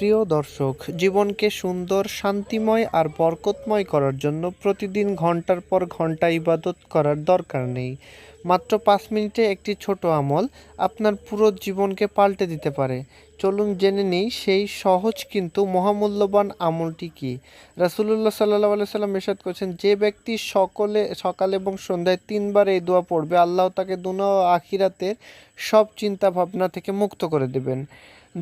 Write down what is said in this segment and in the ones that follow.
প্রিয় দর্শক, জীবনকে সুন্দর, শান্তিময় আর বরকতময় করার জন্য প্রতিদিন ঘণ্টার পর ঘণ্টা ইবাদত করার দরকার নেই। মাত্র পাঁচ মিনিটে একটি ছোট আমল আপনার পুরো জীবনকে পাল্টে দিতে পারে। চলুন জেনে নেই সেই সহজ কিন্তু মহামূল্যবান আমলটি কী। রাসুলুল্লাহ সাল্লাহ আলাই সাল্লাম এরশাদ করেছেন, যে ব্যক্তি সকলে, সকাল এবং সন্ধ্যায় তিনবার এই দোয়া পড়বে, আল্লাহ তাকে দুনা আখিরাতের সব চিন্তা ভাবনা থেকে মুক্ত করে দেবেন।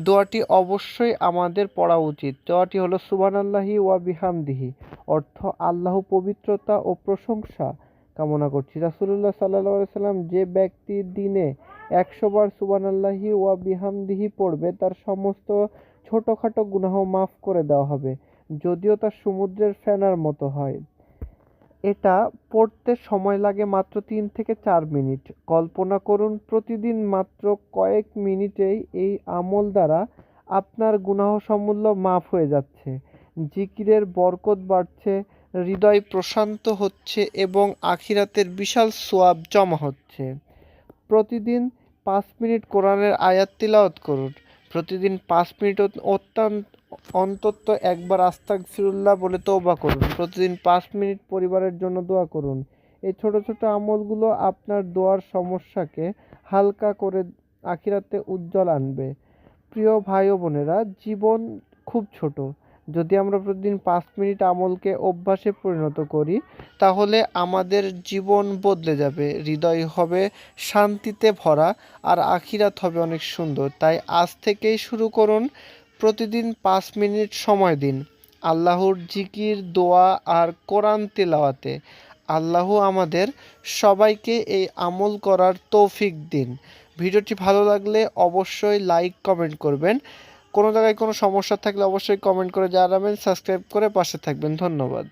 দোয়াটি অবশ্যই আমাদের পড়া উচিত। দোয়াটি হলো সুবান আল্লাহি ওয়া বিহামদিহি, অর্থ আল্লাহ পবিত্রতা ও প্রশংসা কামনা করছি। রাসুলুল্লাহ সাল্লাহ সাল্লাম যে ব্যক্তি দিনে একশো বার সুবান আল্লাহি ওয়া বিহামদিহি পড়বে, তার সমস্ত ছোটোখাটো গুনাহ মাফ করে দেওয়া হবে। যদিও তার সমুদ্রের ফেনার মতো হয়। এটা পড়তে সময় লাগে মাত্র তিন থেকে চার মিনিট। কল্পনা করুন, প্রতিদিন মাত্র কয়েক মিনিটেই এই আমল দ্বারা আপনার গুনাহ সমূল্য মাফ হয়ে যাচ্ছে। জিকিরের বরকত বাড়ছে, হৃদয় প্রশান্ত হচ্ছে এবং আখিরাতের বিশাল সোয়াব জমা হচ্ছে। প্রতিদিন পাঁচ মিনিট কোরআনের আয়াত তিলাওয়াত করুন। প্রতিদিন পাঁচ মিনিট অত্যন্ত অন্তত একবার আস্তাক ফিরুল্লাহ বলে তৌবা করুন। প্রতিদিন পাঁচ মিনিট পরিবারের জন্য দোয়া করুন। এই ছোট ছোট আমলগুলো আপনার দোয়ার সমস্যাকে হালকা করে আখিরাতে উজ্জ্বল আনবে। প্রিয় ভাই বোনেরা, জীবন খুব ছোট। যদি আমরা প্রতিদিন পাঁচ মিনিট আমলকে অভ্যাসে পরিণত করি, তাহলে আমাদের জীবন বদলে যাবে। হৃদয় হবে শান্তিতে ভরা আর আখিরাত হবে অনেক সুন্দর। তাই আজ থেকেই শুরু করুন প্রতিদিন পাঁচ মিনিট সময় দিন। আল্লাহর জিকির, দোয়া আর কোরআন তেলাওয়াতে আল্লাহ আমাদের সবাইকে এই আমল করার তৌফিক দিন। ভিডিওটি ভালো লাগলে অবশ্যই লাইক, কমেন্ট করবেন। কোনো জায়গায় কোনো সমস্যা থাকলে অবশ্যই কমেন্ট করে জানাবেন, সাবস্ক্রাইব করে পাশে থাকবেন। ধন্যবাদ।